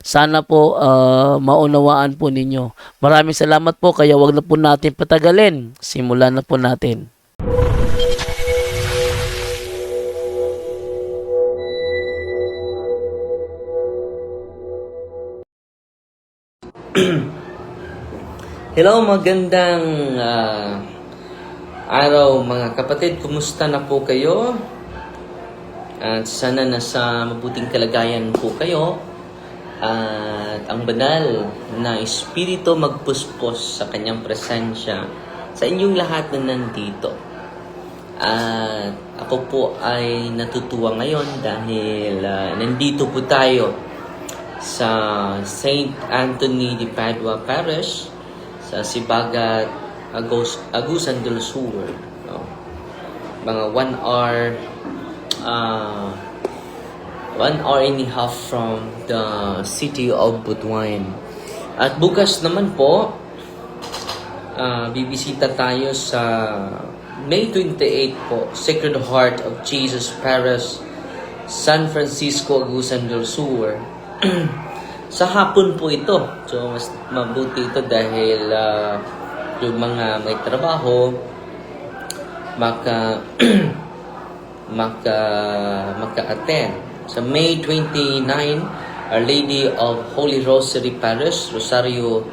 Sana po ah, maunawaan po ninyo. Maraming salamat po kaya wag na po natin patagalin. Simulan na po natin. Hello, magandang ah, araw mga kapatid. Kumusta na po kayo? At sana nasa mabuting kalagayan po kayo. At ang banal na Espiritu magpuspos sa kanyang presensya sa inyong lahat na nandito. At ako po ay natutuwa ngayon dahil ah, nandito po tayo sa St. Anthony de Padua Parish sa Sibagat, Agos, Agusan del Sur. No? Mga one hour uh, one hour and a half from the city of Butuan. At bukas naman po, uh, bibisita tayo sa May 28 po, Sacred Heart of Jesus Parish, San Francisco, Agusan del Sur. sa hapon po ito. So, mas mabuti ito dahil ah, yung mga may trabaho, maka maka maka-attend. Sa May 29, Our Lady of Holy Rosary Parish, Rosario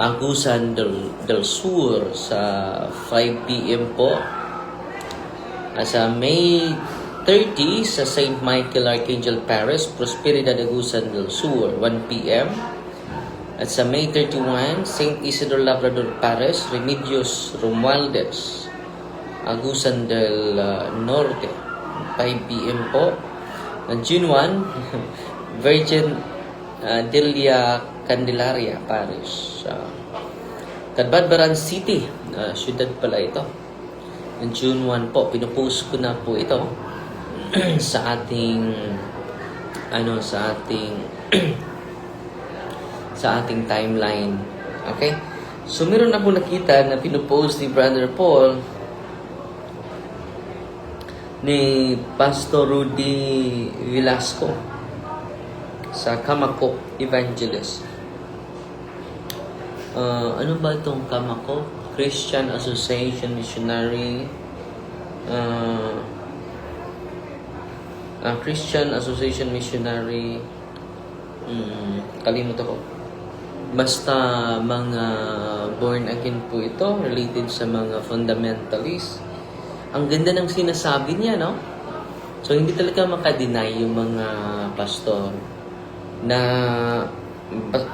Agusan del, del Sur sa 5 p.m. po. At sa May 30 sa St. Michael Archangel Parish, Prosperidad Agusan del Sur, 1 p.m. At sa May 31, St. Isidro Labrador Parish, Remedios Romualdez, Agusan del uh, Norte, 5 p.m. po. At June 1, Virgin uh, Delia Candelaria Parish, uh, Cadbadbaran City, uh, syudad pala ito. Ng June 1 po, pinupost ko na po ito sa ating ano sa ating sa ating timeline. Okay? So meron ako nakita na pinupost ni Brother Paul ni Pastor Rudy Velasco sa Kamako Evangelist. Uh, ano ba itong Kamako? Christian Association Missionary uh, uh, Christian Association Missionary mm, kalimutan ko basta mga born again po ito related sa mga fundamentalists ang ganda ng sinasabi niya no? So hindi talaga makadeny yung mga pastor na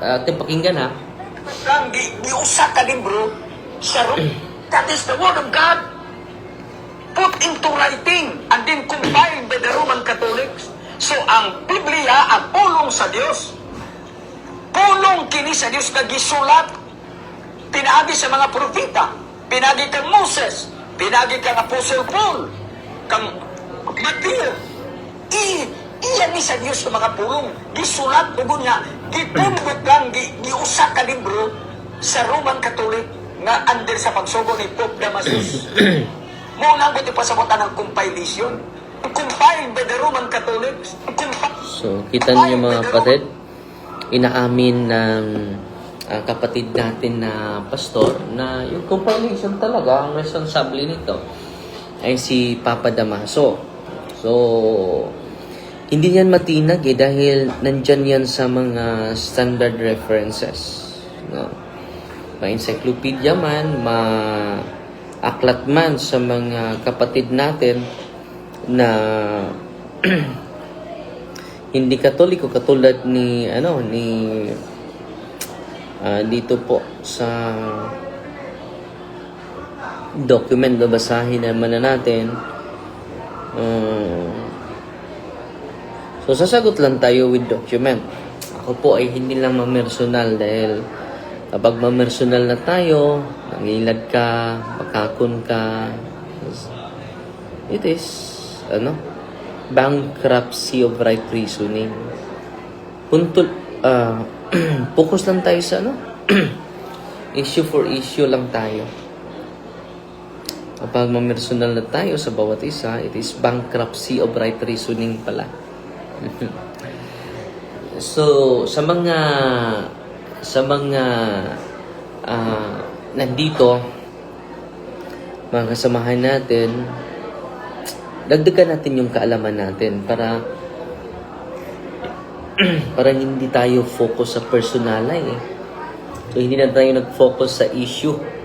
ating pakinggan ha? Kang gi giusa ka libro. Sa ro- that is the word of God. Put into writing and then compiled by the Roman Catholics. So ang Biblia ang pulong sa Dios pulong kini sa Dios nga gisulat. Pinagi sa mga propeta. Pinagi kang Moses pinagi kang Apostle Paul. Kang Mateo i iyan ni sa Dios sa mga pulong gisulat ug nga gipundot lang gi, giusa ka libro sa Roman Catholic nga under sa pagsugo ni Pope Damasus. Mo lang ko pasabutan ng compilation. Compiled by the Roman Catholics. Compiled So, kita niyo mga kapatid, inaamin ng ah, kapatid natin na pastor na yung compilation talaga, ang responsable nito ay si Papa Damaso. So, hindi yan matinag eh dahil nandyan yan sa mga standard references. No? Ma-encyclopedia man, ma-aklat man sa mga kapatid natin na hindi katoliko katulad ni ano ni ah, dito po sa document, babasahin naman na natin. Uh, so, sasagot lang tayo with document. Ako po ay hindi lang mamersonal dahil kapag mamersonal na tayo, nangilad ka, makakon ka, it is, ano, bankruptcy of right reasoning. Punto, ah, focus lang tayo sa, ano, issue for issue lang tayo. Kapag mamersonal na tayo sa bawat isa, it is bankruptcy of right reasoning pala. so, sa mga sa mga ah, nandito, mga kasamahan natin, dagdagan natin yung kaalaman natin para para hindi tayo focus sa personalay eh. So, hindi na tayo nag-focus sa issue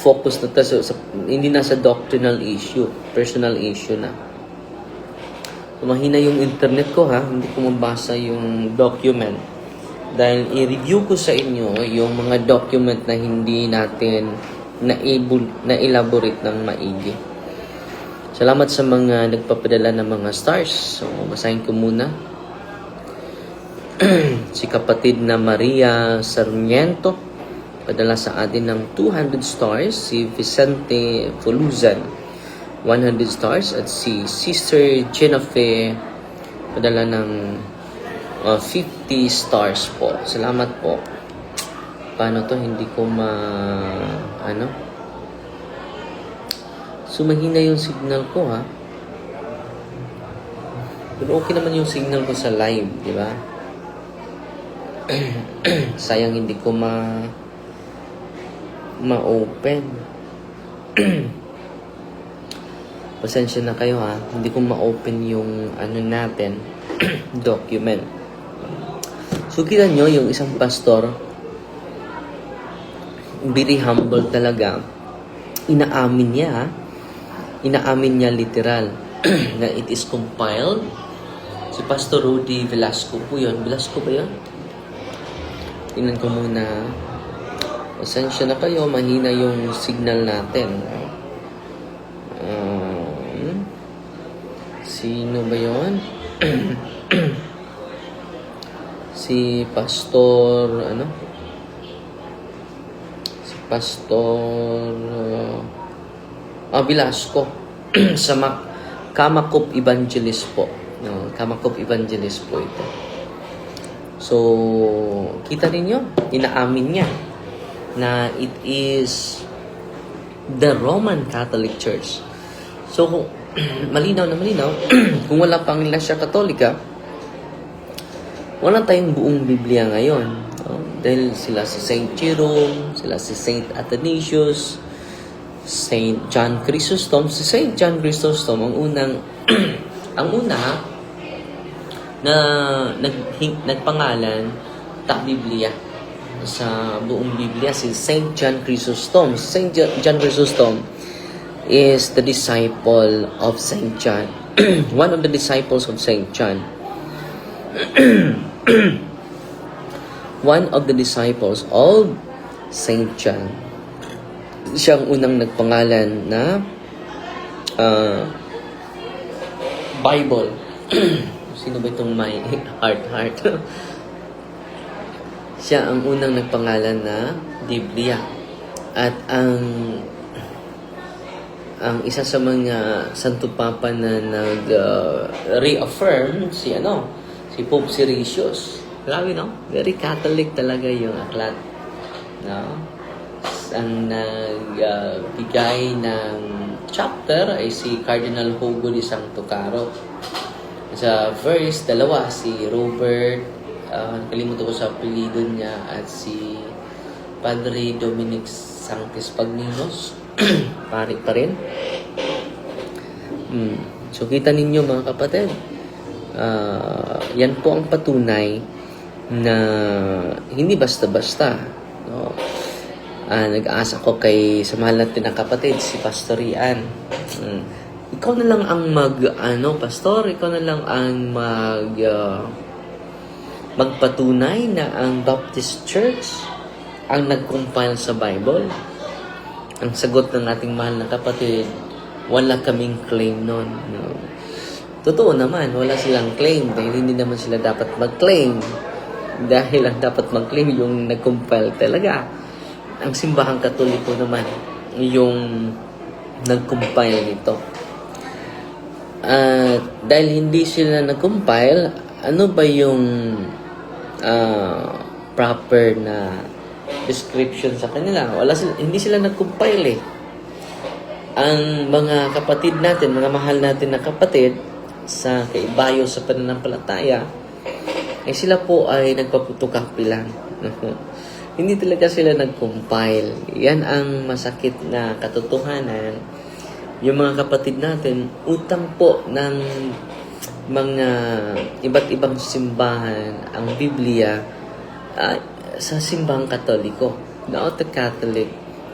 focus na tayo sa, hindi na sa doctrinal issue, personal issue na. So, mahina yung internet ko ha, hindi ko mabasa yung document. Dahil i-review ko sa inyo yung mga document na hindi natin na-elaborate ng maigi. Salamat sa mga nagpapadala ng mga stars. So, basahin ko muna. si kapatid na Maria Sarmiento padala sa atin ng 200 stars. Si Vicente Foluzan 100 stars. At si Sister Jennifer padala ng uh, 50 stars po. Salamat po. Paano to? Hindi ko ma ano? So mahina yung signal ko ha? Pero okay naman yung signal ko sa live di ba sayang hindi ko ma ma-open. Pasensya na kayo ha, hindi ko ma-open yung ano natin, document. So kita nyo, yung isang pastor, very humble talaga. Inaamin niya inaamin niya literal na it is compiled. Si Pastor Rudy Velasco po yun. Velasco ba yun? Tingnan ko muna. Pasensya na kayo, mahina yung signal natin. Um, sino ba yon? si Pastor, ano? Si Pastor, uh, ah, Velasco. sa Kamakop Evangelist po. No, Kamakop Evangelist po ito. So, kita ninyo, inaamin niya na it is the Roman Catholic Church. So, malinaw na malinaw, kung wala pang Iglesia Katolika, wala tayong buong Biblia ngayon. no? Dahil sila si Saint Jerome, sila si Saint Athanasius, Saint John Chrysostom. Si Saint John Chrysostom, ang unang, ang una na nag, nagpangalan, ta Biblia sa buong Biblia si Saint John Chrysostom. Saint Jo- John Chrysostom is the disciple of Saint John. One of the disciples of Saint John. One of the disciples of Saint John. Siyang unang nagpangalan na ah, Bible. Sino ba itong may heart heart? Siya ang unang nagpangalan na Biblia. At ang ang isa sa mga Santo Papa na nag-reaffirm si ano, si Pope Siricius. Grabe no? Very Catholic talaga yung aklat. No? Ang nagbigay ng chapter ay si Cardinal Hugo de Santo Caro. Sa verse, dalawa, si Robert, uh, nakalimutan ko sa apelido niya, at si Padre Dominic Sanctis Pagninos. Pari pa rin. Hmm. So, kita ninyo mga kapatid, ah, yan po ang patunay na hindi basta-basta. No? Ah, nag-aasa ko kay sa mahal natin ng kapatid, si Pastor Ian. Hmm. Ikaw na lang ang mag, ano, pastor, ikaw na lang ang mag, ah, magpatunay na ang Baptist Church ang nag-compile sa Bible. Ang sagot ng ating mahal na kapatid, wala kaming claim nun. No? Totoo naman, wala silang claim dahil hindi naman sila dapat mag-claim. Dahil ang dapat mag-claim yung nag-compile talaga. Ang simbahang katoliko naman, yung nag-compile nito. At dahil hindi sila nag-compile, ano ba yung ah, proper na description sa kanila? Wala sila, hindi sila nag-compile eh. Ang mga kapatid natin, mga mahal natin na kapatid sa kaibayo sa pananampalataya, ay sila po ay nagpaputukapi lang. hindi talaga sila nag-compile. Yan ang masakit na katotohanan yung mga kapatid natin, utang po ng mga iba't ibang simbahan ang Biblia ah, sa simbahang katoliko. Not the Catholic.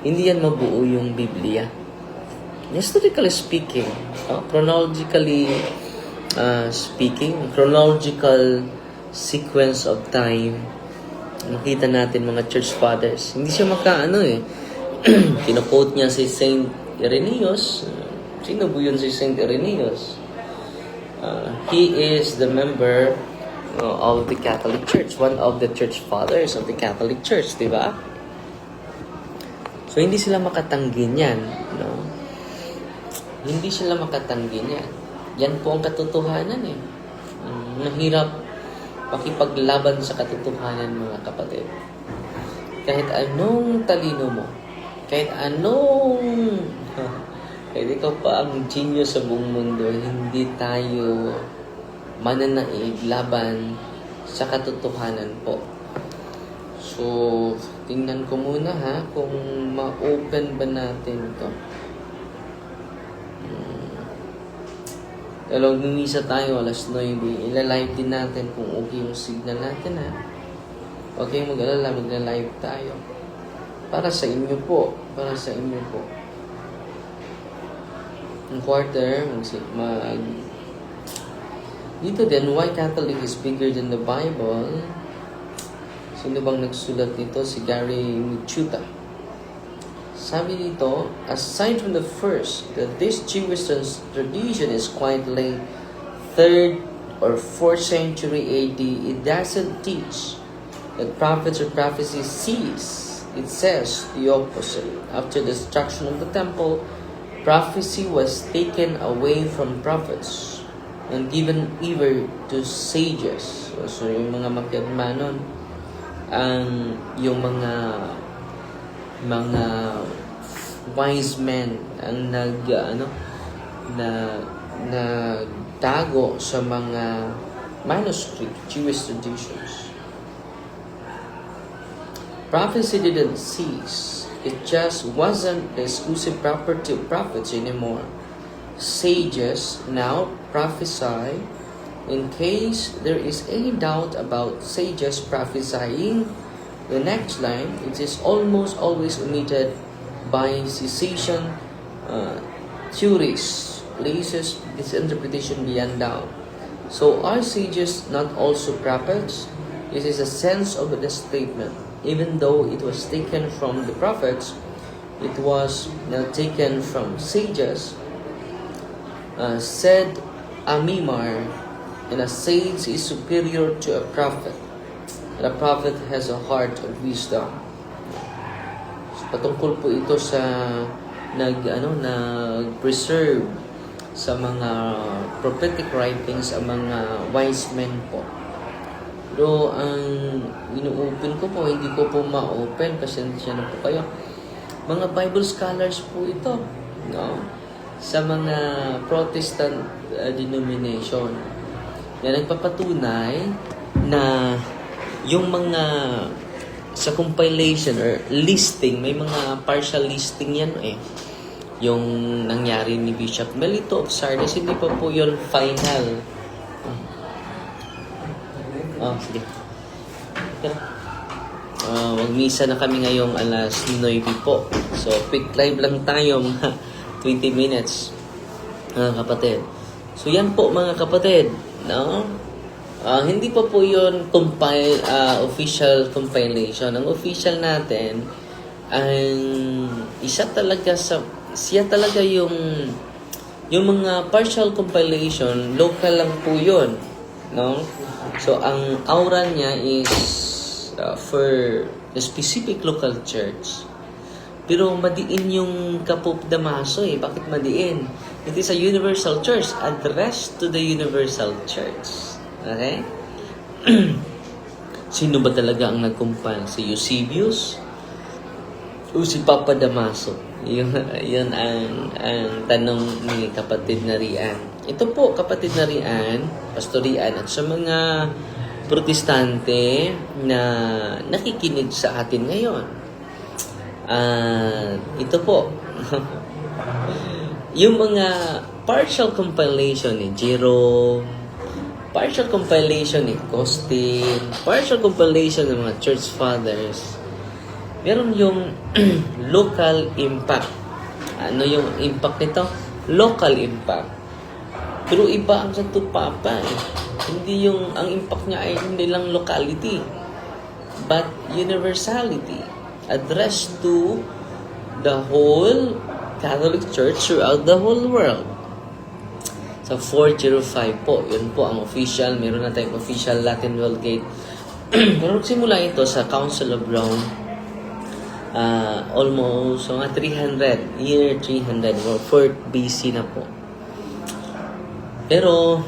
Hindi yan mabuo yung Biblia. Historically speaking, ah, chronologically ah, speaking, chronological sequence of time, makita natin mga church fathers. Hindi siya makaano eh. Kino-quote niya si Saint Irenaeus. Sino po yun si Saint Irenaeus? Uh, he is the member uh, of the Catholic Church, one of the church fathers of the Catholic Church, di ba? So, hindi sila makatanggi niyan, no? Hindi sila makatanggi niyan. Yan po ang katotohanan eh. Mm, mahirap pakipaglaban sa katotohanan mga kapatid. Kahit anong talino mo, kahit anong kahit ikaw pa ang genius sa buong mundo, hindi tayo mananaig laban sa katotohanan po. So, tingnan ko muna ha, kung ma-open ba natin ito. Pero gumisa tayo alas 9, ilalive din natin kung okay yung signal natin ha. Huwag kayong mag-alala, magla-live tayo. Para sa inyo po, para sa inyo po. Ang quarter, mag, dito din, why Catholic is bigger than the Bible? Sino bang nagsulat nito? Si Gary Michuta. Sabi dito, aside from the first, that this Jewish tradition is quite late, 3rd or 4th century AD, it doesn't teach that prophets or prophecies cease. It says the opposite. After the destruction of the temple, prophecy was taken away from prophets and given over to sages. So, yung mga makiagmanon, ang yung mga mga wise men ang nag ano na nagtago sa mga manuscript Jewish traditions. Prophecy didn't cease. It just wasn't the exclusive property of prophets anymore. Sages now prophesy in case there is any doubt about sages prophesying the next line, it is almost always omitted by cessation uh, theories, places this interpretation beyond doubt. So are sages not also prophets? This is a sense of the statement. Even though it was taken from the prophets, it was not taken from sages. Uh, said Amimar, and a sage is superior to a prophet. And a prophet has a heart of wisdom. So, patungkol po ito sa nag ano nag preserve sa mga prophetic writings ang mga wise men po. Pero ang ino-open ko po, hindi ko po ma-open kasi siya na po kayo. Mga Bible scholars po ito, no? Sa mga Protestant uh, denomination na nagpapatunay na yung mga sa compilation or listing, may mga partial listing yan eh. Yung nangyari ni Bishop Melito of Sardis, hindi pa po yun final. Oh, sige. Uh, magmisa na kami ngayong alas 9 po. So, quick live lang tayo mga 20 minutes. Mga kapatid. So, yan po mga kapatid. No? Ah, hindi pa po yun compile, ah, official compilation. Ang official natin ang isa talaga sa siya talaga yung yung mga partial compilation local lang po yun no so ang aura niya is uh, for a specific local church pero madiin yung Kapop Damaso eh. Bakit madiin? It is a universal church addressed to the universal church. Okay? Sino ba talaga ang nag-compile? Si Eusebius? O si Papa Damaso? Yun, yun ang, ang tanong ni kapatid na Rian. Ito po, kapatid na Rian, Pastor Rian, at sa mga protestante na nakikinig sa atin ngayon. Ah, ito po. yung mga partial compilation ni Jerome, partial compilation ni Costin, partial compilation ng mga church fathers, meron yung local impact. Ano yung impact nito? Local impact. Pero iba ang Santo Papa eh. Hindi yung, ang impact niya ay hindi lang locality, but universality. Addressed to the whole Catholic Church throughout the whole world. Sa 405 po, yun po ang official, meron na tayong official Latin Vulgate. Pero simula ito sa Council of Rome, ah, almost mga 300, year 300 or 4th BC na po. Pero,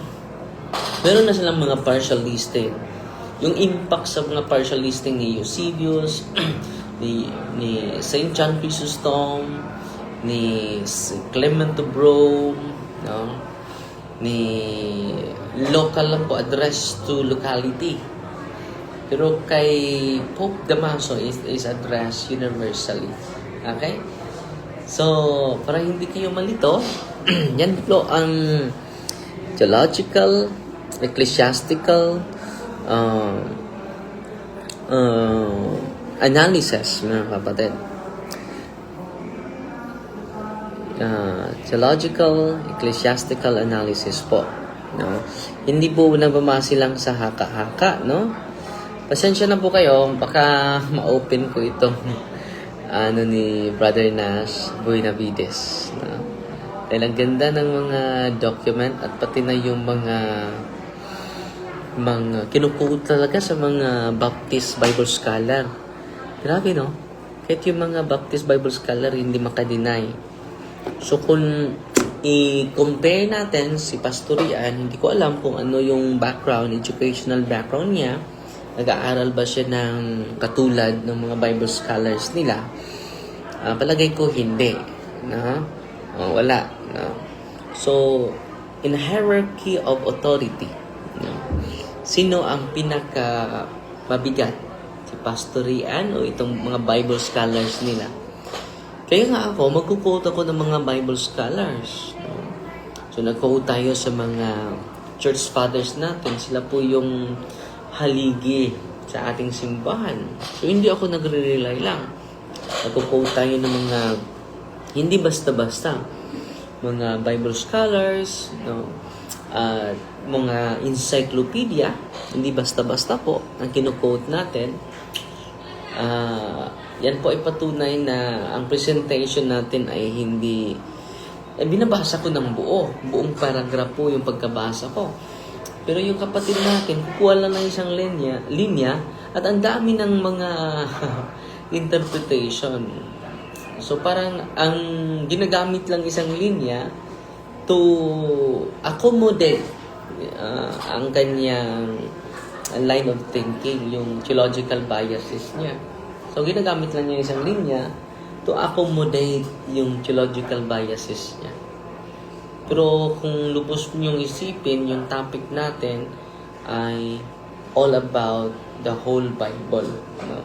meron na silang mga partial listing. Yung impact sa mga partial listing ni Eusebius, ni, ni St. John Chrysostom, ni Clement of Rome, no? ni local lang po address to locality. Pero kay Pope Damaso is, is addressed universally. Okay? So, para hindi kayo malito, yan po ang theological, ecclesiastical, uh, uh, analysis, mga kapatid. Uh, theological, ecclesiastical analysis po. No? Hindi po nabamasi lang sa haka-haka, no? Pasensya na po kayo, baka ma-open ko itong ano ni Brother Nash Buenavides. No? Dahil ang ganda ng mga document at pati na yung mga mga kinukuha talaga sa mga Baptist Bible scholar. Grabe no? Kahit yung mga Baptist Bible scholar hindi makadeny. So kung i-compare natin si Pastor Ian, hindi ko alam kung ano yung background, educational background niya. Nag-aaral ba siya ng katulad ng mga Bible scholars nila? Ah, palagay ko hindi. No? Oh, wala. No? So, in hierarchy of authority, no? sino ang pinaka mabigat? Si Pastor Ian o itong mga Bible scholars nila? Kaya nga ako, magkuquote ako ng mga Bible scholars. No? So, nag-quote tayo sa mga church fathers natin. Sila po yung haligi sa ating simbahan. So, hindi ako nagre-rely lang. Nagkuquote tayo ng mga hindi basta-basta. Mga Bible scholars, no? at mga encyclopedia, hindi basta-basta po ang kinuquote natin. Ah, yan po ay patunay na ang presentation natin ay hindi eh, binabasa ko ng buo. Buong paragraph po yung pagkabasa ko. Pero yung kapatid natin, kukuha lang ng isang linya, linya at ang dami ng mga interpretation. So parang ang ginagamit lang isang linya to accommodate uh, ang kanyang line of thinking, yung theological biases niya. So, ginagamit lang niya isang linya to accommodate yung theological biases niya. Pero kung lubos niyong isipin, yung topic natin ay all about the whole Bible. No?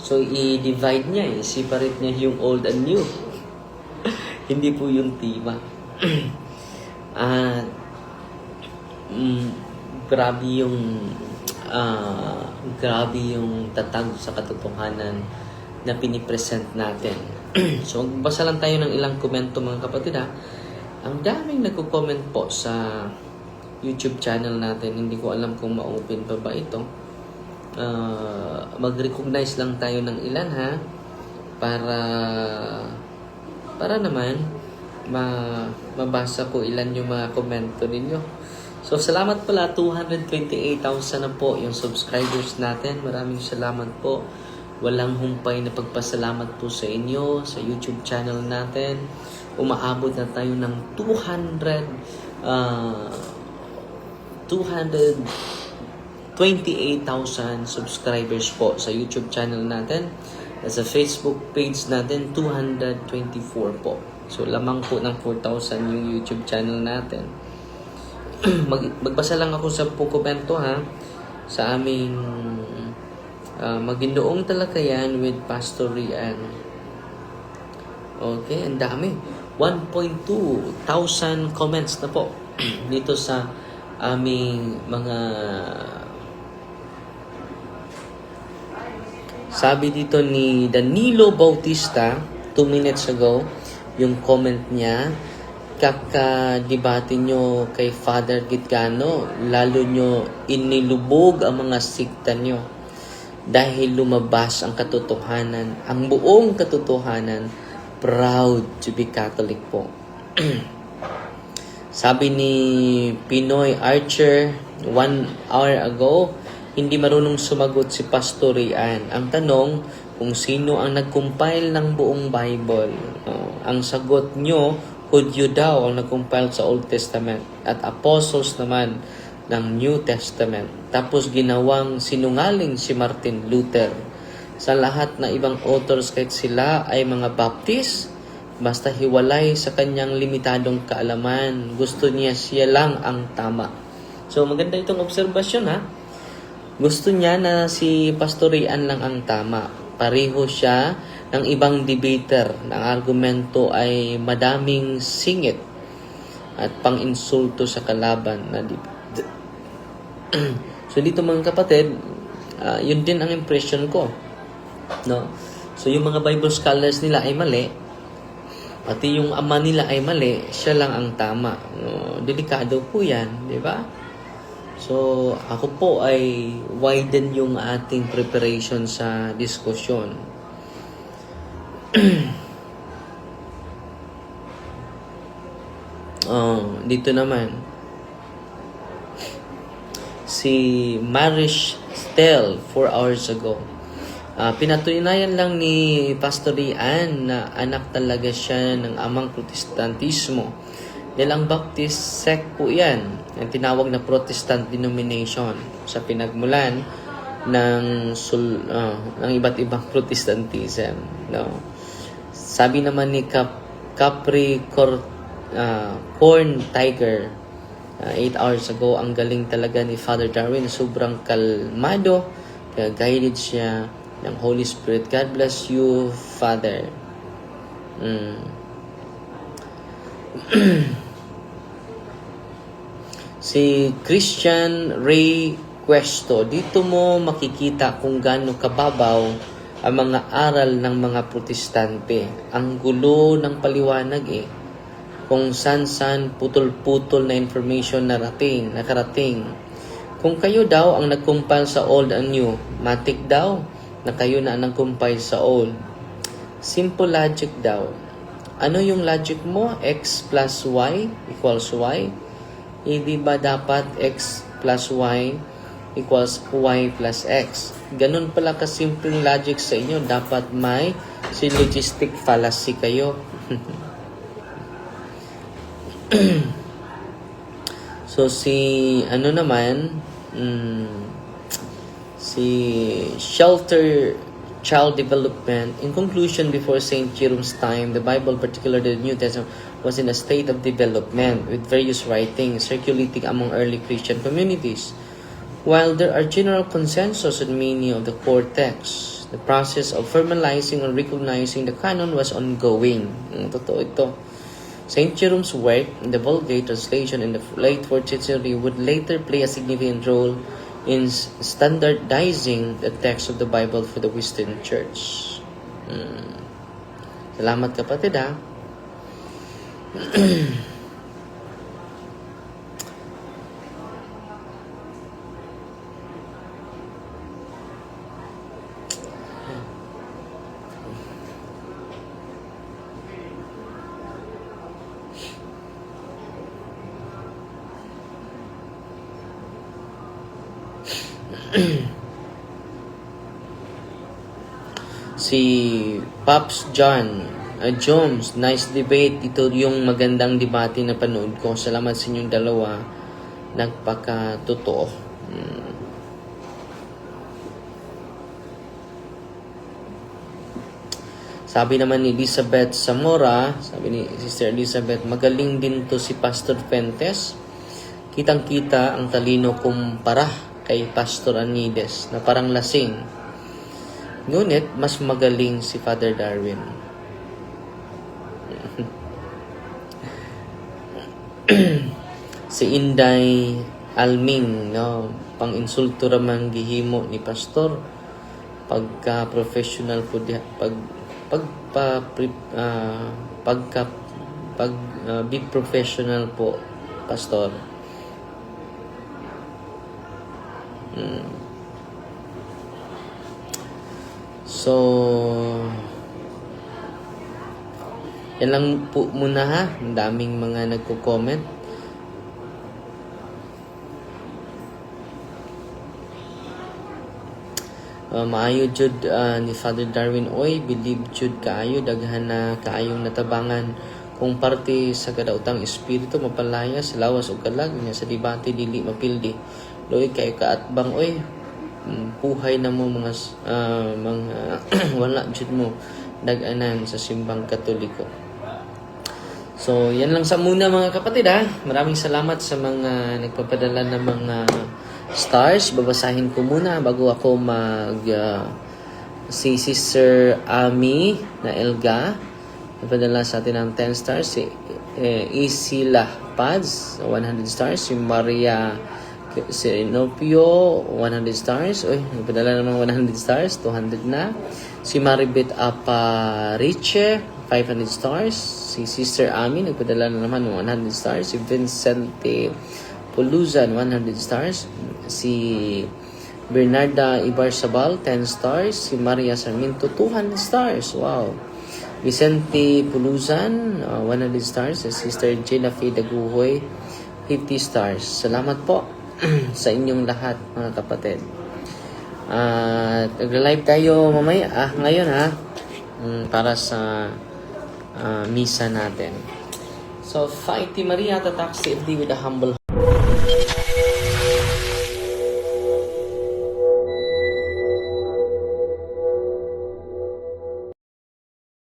So, i-divide niya, i-separate niya yung old and new. Hindi po yung tema. At, mm, grabe yung ah, grabe yung tatag sa katotohanan na pinipresent natin. so, magbasa lang tayo ng ilang komento mga kapatid ha. Ang daming nagko-comment po sa YouTube channel natin. Hindi ko alam kung ma-open pa ba ito. Ah, mag-recognize lang tayo ng ilan ha para para naman ma mabasa ko ilan yung mga komento ninyo. So, salamat pala. 228,000 na po yung subscribers natin. Maraming salamat po. Walang humpay na pagpasalamat po sa inyo, sa YouTube channel natin. Umaabot na tayo ng 200 uh, 200 28,000 subscribers po sa YouTube channel natin. At sa Facebook page natin, 224 po. So, lamang po ng 4,000 yung YouTube channel natin. Mag magbasa lang ako sa po komento ha. Sa aming uh, magindoong talakayan with Pastor Rian. Okay, ang dami. 1.2 thousand comments na po dito sa aming mga sabi dito ni Danilo Bautista 2 minutes ago yung comment niya kakadibate nyo kay Father Gitgano lalo nyo inilubog ang mga sikta nyo dahil lumabas ang katotohanan ang buong katotohanan proud to be Catholic po. Sabi ni Pinoy Archer one hour ago, hindi marunong sumagot si Pastor Rian. Ang tanong, kung sino ang nag-compile ng buong Bible. Oh, ang sagot nyo, Hudyo daw ang nag-compile sa Old Testament at apostles naman ng New Testament. Tapos ginawang sinungaling si Martin Luther. Sa lahat na ibang authors kahit sila ay mga Baptist, Basta hiwalay sa kanyang limitadong kaalaman. Gusto niya siya lang ang tama. So maganda itong obserbasyon ha. Gusto niya na si Pastorian lang ang tama. Pareho siya ng ibang debater ang argumento ay madaming singit at pang-insulto sa kalaban na So dito mga kapatid, ah, yun din ang impression ko. No? So yung mga Bible scholars nila ay mali, Pati yung ama nila ay mali, siya lang ang tama. No, delikado po yan, di ba? So, ako po ay widen yung ating preparation sa diskusyon. oh, dito naman. Si Marish Stel, 4 hours ago. Ah, pinatunayan lang ni Pastor Rian na anak talaga siya ng amang protestantismo. Dahil Baptist sect po yan, ang tinawag na Protestant denomination sa pinagmulan ng sul, ah, ng iba't ibang Protestantism. No? Sabi naman ni Cap, Capri Cor, ah, Corn Tiger, 8 hours ago, ang galing talaga ni Father Darwin. Sobrang kalmado, kaya guided siya ng Holy Spirit. God bless you, Father. Mm. si Christian Ray Questo, dito mo makikita kung gaano kababaw ang mga aral ng mga protestante. Ang gulo ng paliwanag eh. Kung san-san putol-putol na information narating, nakarating. Kung kayo daw ang nag-compile sa old and new, matik daw na kayo na ang nag-compile sa old. Simple logic daw. Ano yung logic mo? X plus Y equals Y? Hindi ba dapat X plus Y equals Y plus X? Ganun pala kasimpleng logic sa inyo. Dapat may syllogistic fallacy kayo. so si ano naman, mm, si Shelter Child Development. In conclusion, before St. Jerome's time, the Bible, particularly the New Testament, was in a state of development with various writings circulating among early Christian communities. While there are general consensus on many of the core texts, the process of formalizing and recognizing the canon was ongoing. Mm, totoo ito. St. Jerome's work in the Vulgate translation in the late 14th century would later play a significant role in standardizing the text of the Bible for the Western Church. Hmm. Salamat kapatid ha si Pops John uh, Jones, nice debate. Ito yung magandang debate na panood ko. Salamat sa inyong dalawa. Nagpakatotoo. Mm. Sabi naman ni Elizabeth Zamora, sabi ni Sister Elizabeth, magaling din to si Pastor Pentes. Kitang-kita ang talino kumpara kay Pastor Anides na parang lasing. Ngunit, mas magaling si Father Darwin. Si Inday Alming, no, pang insulto ramang gihimo ni pastor pagka professional po di, pag pagpa ah, pagka pag ah, big professional po pastor Mm. So, yan lang po muna ha. Ang daming mga nagko-comment. Uh, maayo jud uh, ni Father Darwin Oy, believe jud kaayo daghan na kaayong natabangan kung parte sa kadautang espiritu mapalaya sa lawas ug kalag niya sa debate dili mapildi. Loy kay kaatbang oy. Mm, Puhay na mo mga ah, mga wala jud mo dag-anan sa simbang katoliko. So, yan lang sa muna mga kapatid ha. Maraming salamat sa mga nagpapadala ng mga stars. Babasahin ko muna bago ako mag ah, si Sister Ami na Elga. Nagpadala sa atin ng 10 stars. Si eh, Isila Pads, 100 stars. Si Maria Sinopio, 100 stars. Uy, nagpadala naman 100 stars. 200 na. Si Maribet Apariche, 500 stars. Si Sister Ami, nagpadala na naman ng 100 stars. Si Vincente Puluzan, 100 stars. Si Bernarda Ibarzabal, 10 stars. Si Maria Sarmiento, 200 stars. Wow. Vicente Puluzan, uh, 100 stars. Si Sister Gina Fee Daguhoy, 50 stars. Salamat po sa inyong lahat, mga kapatid. At nagla-live tayo mamaya, ah, ngayon ha, Mm, para sa ah, misa natin. So, Fighty Maria, tatak si FD with a humble